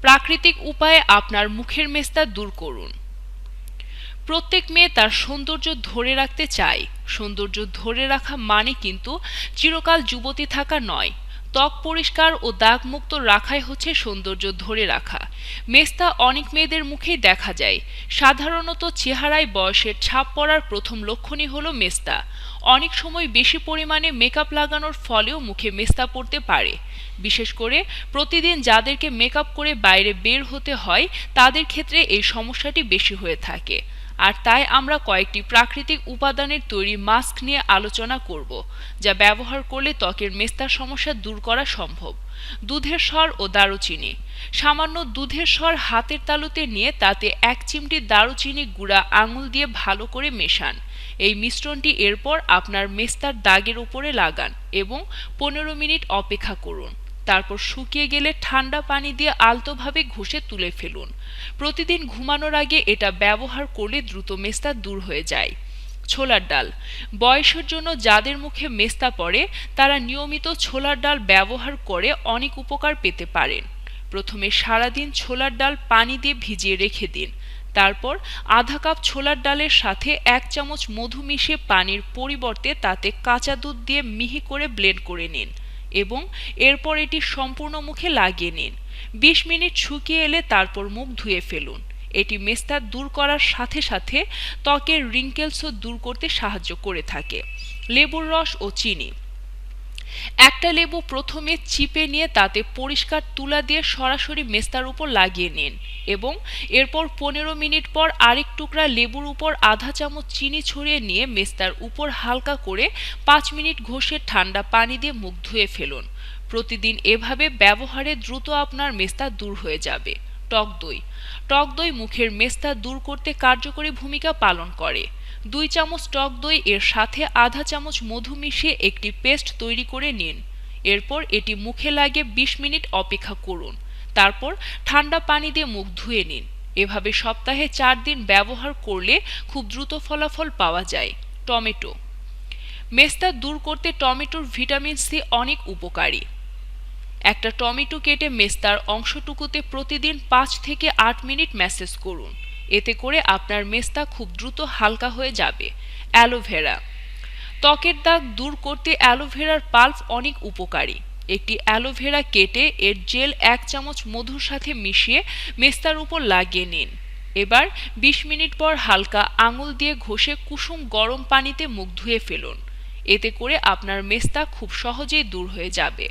প্রাকৃতিক উপায়ে আপনার মুখের মেস্তা দূর করুন। প্রত্যেক মেয়ে তার সৌন্দর্য ধরে রাখতে চায়। সৌন্দর্য ধরে রাখা মানে কিন্তু চিরকাল যুবতী থাকা নয়। ত্বক পরিষ্কার ও দাগমুক্ত রাখাই হচ্ছে সৌন্দর্য ধরে রাখা। মেস্তা অনেক মেয়েদের মুখেই দেখা যায়। সাধারণত চেহারায় বয়সের ছাপ পড়ার প্রথম লক্ষণই হলো মেস্তা। অনেক সময় বেশি পরিমাণে মেকআপ লাগানোর ফলেও মুখে মেস্তা পড়তে পারে। বিশেষ করে প্রতিদিন যাদেরকে মেকআপ করে বাইরে বের হতে হয়, তাদের ক্ষেত্রে এই সমস্যাটি বেশি হয়ে থাকে। আর তাই আমরা কয়েকটি প্রাকৃতিক উপাদানের তৈরি মাস্ক নিয়ে আলোচনা করব, যা ব্যবহার করলে ত্বকের মেস্তার সমস্যা দূর করা সম্ভব। দুধের স্বর ও দারুচিনি। সামান্য দুধের স্বর হাতের তালুতে নিয়ে তাতে এক চিমটি দারুচিনি গুঁড়া আঙুল দিয়ে ভালো করে মেশান। এই মিশ্রণটি এরপর আপনার মেস্তার দাগের উপরে লাগান এবং পনেরো মিনিট অপেক্ষা করুন। তারপর শুকিয়ে গেলে ঠান্ডা পানি দিয়ে আলতোভাবে ঘষে তুলে ফেলুন। প্রতিদিন ঘুমানোর আগে এটা ব্যবহার করলে দ্রুত মেস্তা দূর হয়ে যায়। ছোলার ডাল। বয়সের জন্য যাদের মুখে মেস্তা পড়ে, তারা নিয়মিত ছোলার ডাল ব্যবহার করে অনেক উপকার পেতে পারেন। প্রথমে সারাদিন ছোলার ডাল পানি দিয়ে ভিজিয়ে রেখে দিন। তারপর আধা কাপ ছোলার ডালের সাথে এক চামচ মধু মিশিয়ে পানির পরিবর্তে তাতে কাঁচা দুধ দিয়ে মিহি করে ব্লেন্ড করে নিন। এবং এরপর এটি সম্পূর্ণ মুখে লাগিয়ে নিন। বিশ মিনিট শুকিয়ে এলে তারপর মুখ ধুয়ে ফেলুন। এটি মেস্তার দূর করার সাথে সাথে ত্বকের রিঙ্কেলসও দূর করতে সাহায্য করে থাকে। লেবুর রস ও চিনি। একটা লেবু প্রথমে চিপে নিয়ে তাতে পরিষ্কার তুলা দিয়ে সরাসরি মেস্তার উপর লাগিয়ে নিন এবং এরপর পনেরো মিনিট পর আরেক টুকরা লেবুর উপর আধা চামচ চিনি ছড়িয়ে নিয়ে মেস্তার উপর হালকা করে পাঁচ মিনিট ঘষে ঠান্ডা পানি দিয়ে মুখ ধুয়ে ফেলুন। প্রতিদিন এভাবে ব্যবহারে দ্রুত আপনার মেস্তা দূর হয়ে যাবে। টক দই। টক দই মুখের মেস্তা দূর করতে কার্যকরী ভূমিকা পালন করে। দুই চামচ টক দই, এর সাথে আধা চামচ মধু মিশিয়ে একটি পেস্ট তৈরি করে নিন। এরপর এটি মুখে লাগে বিশ মিনিট অপেক্ষা করুন। তারপর ঠান্ডা পানি দিয়ে মুখ ধুয়ে নিন। এভাবে সপ্তাহে চার দিন ব্যবহার করলে খুব দ্রুত ফলাফল পাওয়া যায়। টমেটো। মেস্তা দূর করতে টমেটোর ভিটামিন সি অনেক উপকারী। একটা টমেটো কেটে মেস্তার অংশটুকুতে প্রতিদিন পাঁচ থেকে আট মিনিট ম্যাসেজ করুন। এতে করে আপনার মেস্তা খুব দ্রুত হালকা হয়ে যাবে। অ্যালোভেরা। ত্বকের দাগ দূর করতে অ্যালোভেরার পাল্প অনেক উপকারী। একটি অ্যালোভেরা কেটে এর জেল এক চামচ মধুর সাথে মিশিয়ে মেস্তার উপর লাগিয়ে নিন। এবার ২০ মিনিট পর হালকা আঙুল দিয়ে ঘষে কুসুম গরম পানিতে মুখ ধুয়ে ফেলুন। এতে করে আপনার মেস্তা খুব সহজেই দূর হয়ে যাবে।